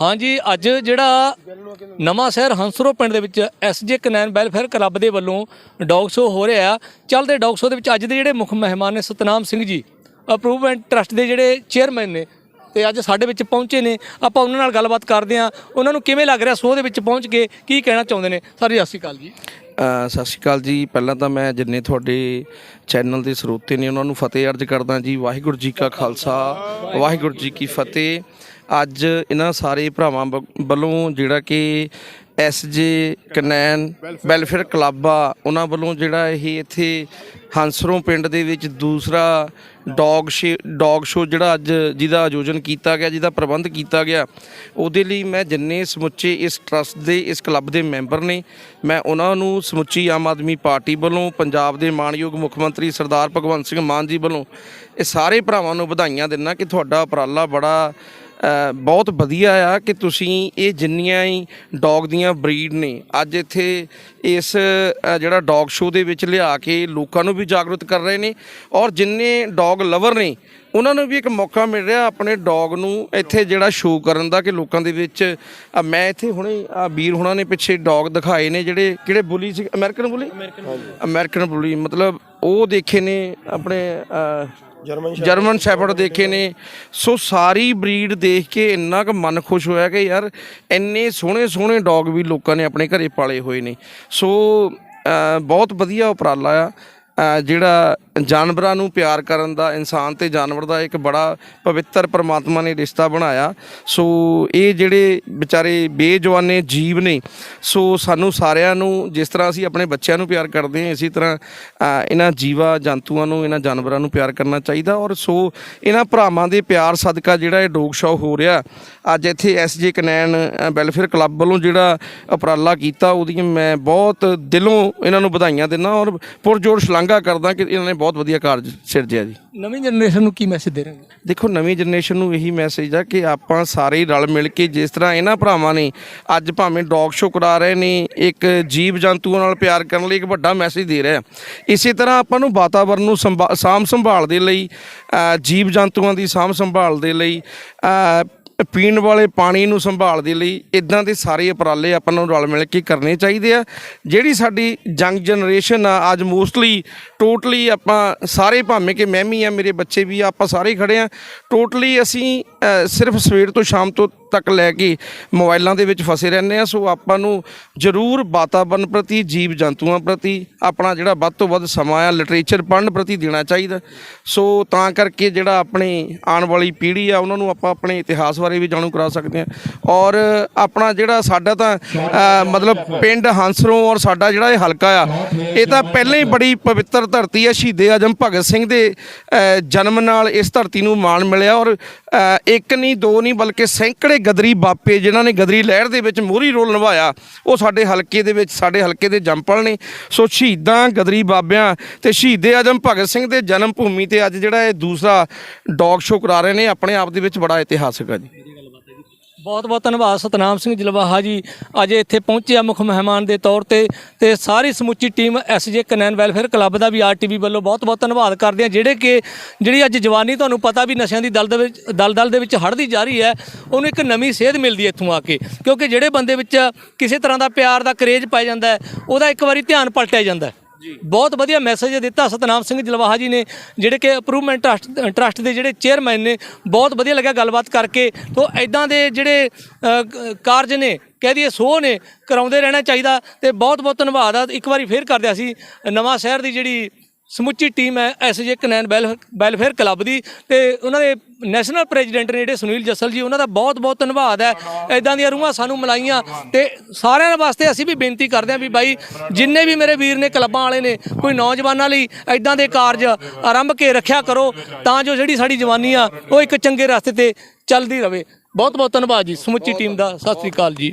ਹਾਂਜੀ, ਅੱਜ ਜਿਹੜਾ ਨਵਾਂ ਸ਼ਹਿਰ ਹੰਸਰੋ ਪਿੰਡ ਦੇ ਵਿੱਚ ਐਸਜੇ ਕਨੈਨ ਵੈਲਫੇਅਰ ਕਲੱਬ ਦੇ ਵੱਲੋਂ ਡੌਗ ਸ਼ੋ ਹੋ ਰਿਹਾ ਚੱਲਦੇ ਡੌਗ ਸ਼ੋ ਦੇ ਵਿੱਚ ਅੱਜ ਦੇ ਜਿਹੜੇ ਮੁੱਖ ਮਹਿਮਾਨ ਨੇ ਸਤਨਾਮ ਸਿੰਘ ਜੀ ਅਪਰੂਵਮੈਂਟ ਟਰਸਟ ਦੇ ਜਿਹੜੇ ਚੇਅਰਮੈਨ ਨੇ ਤੇ ਅੱਜ ਸਾਡੇ ਵਿੱਚ ਪਹੁੰਚੇ ਨੇ। ਆਪਾਂ ਉਹਨਾਂ ਨਾਲ ਗੱਲਬਾਤ ਕਰਦੇ ਹਾਂ। ਉਹਨਾਂ ਨੂੰ ਕਿਵੇਂ ਲੱਗ ਰਿਹਾ ਸ਼ੋਅ ਦੇ ਵਿੱਚ ਪਹੁੰਚ ਕੇ? ਕੀ ਕਹਿਣਾ ਚਾਹੁੰਦੇ ਨੇ? ਸਰ ਜੀ, ਸਤਿ ਸ਼੍ਰੀ ਅਕਾਲ ਜੀ। ਸਤਿ ਸ਼੍ਰੀ ਅਕਾਲ ਜੀ। ਪਹਿਲਾਂ ਤਾਂ ਮੈਂ ਜਿੰਨੇ ਤੁਹਾਡੇ ਚੈਨਲ ਦੇ ਸਰੋਤੇ ਨੇ, ਉਹਨਾਂ ਨੂੰ ਫਤਿਹ ਅਰਜ ਕਰਦਾ ਜੀ। ਵਾਹਿਗੁਰੂ ਜੀ ਕਾ ਖਾਲਸਾ, ਵਾਹਿਗੁਰੂ ਜੀ ਕੀ ਫਤਿਹ। ਅੱਜ ਇਹਨਾਂ ਸਾਰੇ ਭਰਾਵਾਂ ਵ- ਵੱਲੋਂ ਜਿਹੜਾ ਕਿ ਐਸਜੇ ਕਨੈਨ, ਵੈਲਫੇਅਰ ਕਲੱਬ ਆ ਉਹਨਾਂ ਵੱਲੋਂ ਜਿਹੜਾ ਇਹ ਇੱਥੇ ਹੰਸਰੋਂ ਪਿੰਡ ਦੇ ਵਿੱਚ ਦੂਸਰਾ ਡੌਗ ਸ਼ੇ, ਡੌਗ ਸ਼ੋ ਜਿਹੜਾ ਅੱਜ ਜਿਹਦਾ ਆਯੋਜਨ ਕੀਤਾ ਗਿਆ, ਜਿਹਦਾ ਪ੍ਰਬੰਧ ਕੀਤਾ ਗਿਆ, ਉਹਦੇ ਲਈ ਮੈਂ ਜਿੰਨੇ ਸਮੁੱਚੇ ਇਸ ਟਰਸਟ ਦੇ, ਇਸ ਕਲੱਬ ਦੇ ਮੈਂਬਰ ਨੇ, ਮੈਂ ਉਹਨਾਂ ਨੂੰ ਸਮੁੱਚੀ ਆਮ ਆਦਮੀ ਪਾਰਟੀ ਵੱਲੋਂ, ਪੰਜਾਬ ਦੇ ਮਾਣਯੋਗ ਮੁੱਖ ਮੰਤਰੀ ਸਰਦਾਰ ਭਗਵੰਤ ਸਿੰਘ ਮਾਨ ਜੀ ਵੱਲੋਂ ਇਹ ਸਾਰੇ ਭਰਾਵਾਂ ਨੂੰ ਵਧਾਈਆਂ ਦਿੰਦਾ ਕਿ ਤੁਹਾਡਾ ਉਪਰਾਲਾ ਬੜਾ ਬਹੁਤ ਵਧੀਆ ਆ ਕਿ ਤੁਸੀਂ ਇਹ ਜਿੰਨੀਆਂ ਹੀ ਡੌਗ ਦੀਆਂ ਬਰੀਡ ਨੇ ਅੱਜ ਇੱਥੇ ਇਸ ਜਿਹੜਾ ਡੌਗ ਸ਼ੋਅ ਦੇ ਵਿੱਚ ਲਿਆ ਕੇ ਲੋਕਾਂ ਨੂੰ ਵੀ ਜਾਗਰੂਕ ਕਰ ਰਹੇ ਨੇ ਔਰ ਜਿੰਨੇ ਡੌਗ ਲਵਰ ਨੇ ਉਹਨਾਂ ਨੂੰ ਵੀ ਇੱਕ ਮੌਕਾ ਮਿਲ ਰਿਹਾ ਆਪਣੇ ਡੌਗ ਨੂੰ ਇੱਥੇ ਜਿਹੜਾ ਸ਼ੋਅ ਕਰਨ ਦਾ ਕਿ ਲੋਕਾਂ ਦੇ ਵਿੱਚ ਮੈਂ ਇੱਥੇ ਹੁਣੇ ਆ ਵੀਰ ਹੁਣਾਂ ਨੇ ਪਿੱਛੇ ਡੌਗ ਦਿਖਾਏ ਨੇ ਜਿਹੜੇ ਕਿਹੜੇ ਬੁਲੀ ਸੀ? American bully? American bully. ਮਤਲਬ ਉਹ ਦੇਖੇ ਨੇ ਆਪਣੇ ਜਰਮਨ ਸ਼ੈਫਰਡ ਦੇਖੇ ਨੇ। ਸੋ ਸਾਰੀ ਬਰੀਡ ਦੇਖ ਕੇ ਇੰਨਾ ਕੁ ਮਨ ਖੁਸ਼ ਹੋਇਆ ਕਿ ਯਾਰ ਇੰਨੇ ਸੋਹਣੇ ਸੋਹਣੇ ਡੌਗ ਵੀ ਲੋਕਾਂ ਨੇ ਆਪਣੇ ਘਰੇ ਪਾਲੇ ਹੋਏ ਨੇ। ਸੋ ਬਹੁਤ ਵਧੀਆ ਉਪਰਾਲਾ ਆ। ਜਿਹੜਾ ਜਾਨਵਰਾਂ ਨੂੰ ਪਿਆਰ ਕਰਨ ਦਾ, ਇਨਸਾਨ ਤੇ ਜਾਨਵਰ ਦਾ ਇੱਕ ਬੜਾ ਪਵਿੱਤਰ ਪਰਮਾਤਮਾ ਨੇ ਰਿਸ਼ਤਾ ਬਣਾਇਆ। ਸੋ ਇਹ ਜਿਹੜੇ ਵਿਚਾਰੇ ਬੇਜਵਾਨੇ ਜੀਵ ਨੇ, ਸੋ ਸਾਨੂੰ ਸਾਰਿਆਂ ਨੂੰ, ਜਿਸ ਤਰ੍ਹਾਂ ਅਸੀਂ ਆਪਣੇ ਬੱਚਿਆਂ ਨੂੰ ਪਿਆਰ ਕਰਦੇ ਹਾਂ, ਇਸੇ ਤਰ੍ਹਾਂ ਇਹਨਾਂ ਜੀਵਾ, ਜੰਤੂਆਂ ਨੂੰ, ਇਹਨਾਂ ਜਾਨਵਰਾਂ ਨੂੰ ਪਿਆਰ ਕਰਨਾ ਚਾਹੀਦਾ। ਔਰ ਸੋ ਇਹਨਾਂ ਭਰਾਵਾਂ ਦੇ ਪਿਆਰ ਸਦਕਾ ਜਿਹੜਾ ਇਹ ਡੋਗ ਸ਼ੋਅ ਹੋ ਰਿਹਾ, ਅੱਜ ਇੱਥੇ ਐਸਜੇ ਕਨੈਨ ਵੈਲਫੇਅਰ ਕਲੱਬ ਵੱਲੋਂ ਜਿਹੜਾ ਉਪਰਾਲਾ ਕੀਤਾ ਉਹਦੀ ਮੈਂ ਬਹੁਤ ਦਿਲੋਂ ਇਹਨਾਂ ਨੂੰ ਵਧਾਈਆਂ ਦਿੰਦਾ ਔਰ ਪੁਰਜੋਰ ਸ਼ਲਾਘਾ ਕਰਦਾ ਕਿ ਇਹਨਾਂ ਨੇ ਬਹੁਤ ਵਧੀਆ ਕਾਰਜ ਸਿਰਜਿਆ ਜੀ। ਨਵੀਂ ਜਨਰੇਸ਼ਨ ਨੂੰ ਕੀ ਮੈਸੇਜ ਦੇ ਰਹੇ ਹੋ? ਦੇਖੋ ਨਵੀਂ ਜਨਰੇਸ਼ਨ ਨੂੰ ਇਹੀ ਮੈਸੇਜ ਆ ਕਿ ਆਪਾਂ ਸਾਰੇ ਰਲ ਮਿਲ ਕੇ ਜਿਸ ਤਰ੍ਹਾਂ ਇਹਨਾਂ ਭਰਾਵਾਂ ਨੇ ਅੱਜ ਭਾਵੇਂ ਡੌਗ ਸ਼ੋ ਕਰਾ ਰਹੇ ਨੇ ਇੱਕ ਜੀਵ ਜੰਤੂਆਂ ਨਾਲ ਪਿਆਰ ਕਰਨ ਲਈ ਇੱਕ ਵੱਡਾ ਮੈਸੇਜ ਦੇ ਰਹੇ ਆ। ਇਸੇ ਤਰ੍ਹਾਂ ਆਪਾਂ ਨੂੰ ਵਾਤਾਵਰਣ ਨੂੰ ਸੰਭਾ- ਸਾਂਭ ਸੰਭਾਲ ਦੇ ਲਈ ਜੀਵ ਜੰਤੂਆਂ ਦੀ ਸਾਂਭ ਸੰਭਾਲ ਦੇ ਲਈ ਪੀਣ ਵਾਲੇ ਪਾਣੀ ਨੂੰ ਸੰਭਾਲ ਦੇ ਲਈ ਇਦਾਂ ਦੇ ਸਾਰੇ ਉਪਰਾਲੇ ਆਪਾਂ ਨੂੰ ਰਲ ਮਿਲ ਕੇ ਕਰਨੇ ਚਾਹੀਦੇ ਆ। ਜਿਹੜੀ ਸਾਡੀ ਯੰਗ ਜਨਰੇਸ਼ਨ ਆ, ਅੱਜ ਮੋਸਟਲੀ ਟੋਟਲੀ ਆਪਾਂ ਸਾਰੇ ਭਾਵੇਂ ਕਿ ਮੈਂ ਵੀ ਆ, ਮੇਰੇ ਬੱਚੇ ਵੀ ਆ, ਆਪਾਂ ਸਾਰੇ ਹੀ ਖੜੇ ਆ। ਟੋਟਲੀ ਅਸੀਂ ਸਿਰਫ ਸਵੇਰ ਤੋਂ ਸ਼ਾਮ ਤੋਂ ਤੱਕ ਲੈ ਕੇ ਮੋਬਾਈਲਾਂ ਦੇ ਵਿੱਚ ਫਸੇ ਰਹਿੰਦੇ ਆ ਸੋ ਆਪਾਂ ਨੂੰ ਜ਼ਰੂਰ ਵਾਤਾਵਰਣ ਪ੍ਰਤੀ, ਜੀਵ ਜੰਤੂਆਂ ਪ੍ਰਤੀ ਆਪਣਾ ਜਿਹੜਾ ਵੱਧ ਤੋਂ ਵੱਧ ਸਮਾਂ ਆ ਲਿਟਰੇਚਰ ਪੜ੍ਹਨ ਪ੍ਰਤੀ ਦੇਣਾ ਚਾਹੀਦਾ। ਸੋ ਤਾਂ ਕਰਕੇ ਜਿਹੜਾ ਆਪਣੇ ਆਉਣ ਵਾਲੀ ਪੀੜ੍ਹੀ ਆ, ਉਹਨਾਂ ਨੂੰ ਆਪਾਂ ਆਪਣੇ ਇਤਿਹਾਸ ਬਾਰੇ ਵੀ ਜਾਣੂ ਕਰਾ ਸਕਦੇ ਆ ਔਰ ਆਪਣਾ ਜਿਹੜਾ ਸਾਡਾ ਤਾਂ ਮਤਲਬ ਪਿੰਡ ਹੰਸਰੋਂ ਔਰ ਸਾਡਾ ਜਿਹੜਾ ਇਹ ਹਲਕਾ ਆ, ਇਹ ਤਾਂ ਪਹਿਲਾਂ ਹੀ ਬੜੀ ਪਵਿੱਤਰ ਧਰਤੀ ਆ। ਸ਼ਹੀਦੇ ਆਜਮ ਭਗਤ ਸਿੰਘ ਦੇ ਜਨਮ ਨਾਲ ਇਸ ਧਰਤੀ ਨੂੰ ਮਾਣ ਮਿਲਿਆ ਔਰ ਇੱਕ ਨਹੀਂ, ਦੋ ਨਹੀਂ, ਬਲਕਿ ਸੈਂਕੜੇ ਗਦਰੀ ਬਾਪੇ ਜਿਨ੍ਹਾਂ ਨੇ ਗਦਰੀ ਲਹਿਰ ਦੇ ਵਿੱਚ ਮੋਹਰੀ ਰੋਲ ਨਿਭਾਇਆ, ਉਹ ਸਾਡੇ ਹਲਕੇ ਦੇ ਵਿੱਚ, ਸਾਡੇ ਹਲਕੇ ਦੇ ਜੰਪਲ ਨੇ। ਸੋ ਸ਼ਹੀਦਾਂ ਗਦਰੀ ਬਾਬਿਆਂ ਤੇ ਸ਼ਹੀਦੇ ਆਜਮ ਭਗਤ ਸਿੰਘ ਦੇ ਜਨਮ ਭੂਮੀ ਤੇ ਅੱਜ ਜਿਹੜਾ ਇਹ ਦੂਸਰਾ ਡੌਗ ਸ਼ੋਅ ਕਰਾ ਰਹੇ ਨੇ, ਆਪਣੇ ਆਪ ਦੇ ਵਿੱਚ ਬੜਾ ਇਤਿਹਾਸਕ ਆ ਜੀ। ਬਹੁਤ ਬਹੁਤ ਧੰਨਵਾਦ ਸਤਨਾਮ ਸਿੰਘ ਜਲਵਾਹਾ ਜੀ। ਅੱਜ ਇੱਥੇ ਪਹੁੰਚੇ ਆ ਮੁੱਖ ਮਹਿਮਾਨ ਦੇ ਤੌਰ ਤੇ ਤੇ ਸਾਰੀ ਸਮੁੱਚੀ ਟੀਮ ਐਸਜੇ ਕਨੈਨ ਵੈਲਫੇਅਰ ਕਲੱਬ ਦਾ ਵੀ ਆਰਟੀਵੀ ਵੱਲੋਂ ਬਹੁਤ ਬਹੁਤ ਧੰਨਵਾਦ ਕਰਦੇ ਆ ਜਿਹੜੇ ਕਿ ਜਿਹੜੀ ਅੱਜ ਜਵਾਨੀ ਤੁਹਾਨੂੰ ਪਤਾ ਵੀ ਨਸ਼ਿਆਂ ਦੀ ਦਲ ਦੇ ਵਿੱਚ ਦਲ ਦਲ ਦੇ ਵਿੱਚ ਹੜਦੀ ਜਾ ਰਹੀ ਹੈ, ਉਹਨੂੰ ਇੱਕ ਨਵੀਂ ਸੇਧ ਮਿਲਦੀ ਹੈ ਇੱਥੋਂ ਆ ਕੇ। ਕਿਉਂਕਿ ਜਿਹੜੇ ਬੰਦੇ ਵਿੱਚ ਕਿਸੇ ਤਰ੍ਹਾਂ ਦਾ ਪਿਆਰ ਦਾ ਕਰੇਜ ਪੈ ਜਾਂਦਾ ਉਹਦਾ ਇੱਕ ਵਾਰੀ ਧਿਆਨ ਪਲਟਿਆ ਜਾਂਦਾ ਬਹੁਤ ਵਧੀਆ ਮੈਸੇਜ ਦਿੱਤਾ ਸਤਨਾਮ ਸਿੰਘ ਜਲਵਾਹਾ ਜੀ ਨੇ, ਜਿਹੜੇ ਕਿ ਅਪਰੂਵਮੈਂਟ ਟਰਸਟ ਟਰਸਟ ਦੇ ਜਿਹੜੇ ਚੇਅਰਮੈਨ ਨੇ, ਬਹੁਤ ਵਧੀਆ ਲੱਗਿਆ ਗੱਲਬਾਤ ਕਰਕੇ। ਤੋਂ ਐਦਾਂ ਦੇ ਜਿਹੜੇ ਕਾਰਜ ਨੇ, ਕਹਿ ਦਈਏ ਸੋ ਨੇ, ਕਰਾਉਂਦੇ ਰਹਿਣਾ ਚਾਹੀਦਾ ਤੇ ਬਹੁਤ ਬਹੁਤ ਧੰਨਵਾਦ। ਆ, ਇੱਕ ਵਾਰੀ ਫੇਰ ਕਰਦੇ ਅਸੀਂ ਨਵਾਂ ਸ਼ਹਿਰ ਦੀ ਜਿਹੜੀ ਸਮੁੱਚੀ ਟੀਮ ਹੈ ਐਸਜੇ ਕਨੈਨ ਵੈਲਫੇਅਰ ਕਲੱਬ ਦੀ ਤੇ ਉਹਨਾਂ ਦੇ ਨੈਸ਼ਨਲ ਪ੍ਰੈਜ਼ੀਡੈਂਟ ਨੇ ਜਿਹੜੇ ਸੁਨੀਲ ਜੱਸਲ ਜੀ ਉਹਨਾਂ ਦਾ ਬਹੁਤ ਬਹੁਤ ਧੰਨਵਾਦ ਹੈ। ਐਦਾਂ ਦੀਆਂ ਰੂਹਾਂ ਸਾਨੂੰ ਮਿਲਾਈਆਂ ਤੇ ਸਾਰਿਆਂ ਵਾਸਤੇ ਅਸੀਂ ਵੀ ਬੇਨਤੀ ਕਰਦੇ ਹਾਂ ਵੀ ਬਾਈ ਜਿੰਨੇ ਵੀ ਮੇਰੇ ਵੀਰ ਨੇ ਕਲੱਬਾਂ ਵਾਲੇ ਨੇ ਕੋਈ ਨੌਜਵਾਨਾਂ ਲਈ ਐਦਾਂ ਦੇ ਕਾਰਜ ਆਰੰਭ ਕੇ ਰੱਖਿਆ ਕਰੋ ਤਾਂ ਜੋ ਜਿਹੜੀ ਸਾਡੀ ਜਵਾਨੀ ਆ ਉਹ ਇੱਕ ਚੰਗੇ ਰਸਤੇ ਤੇ ਚੱਲਦੀ ਰਵੇ। ਬਹੁਤ ਬਹੁਤ ਧੰਨਵਾਦ ਜੀ। ਸਮੁੱਚੀ ਟੀਮ ਦਾ ਸਤਿ ਸ੍ਰੀ ਅਕਾਲ ਜੀ।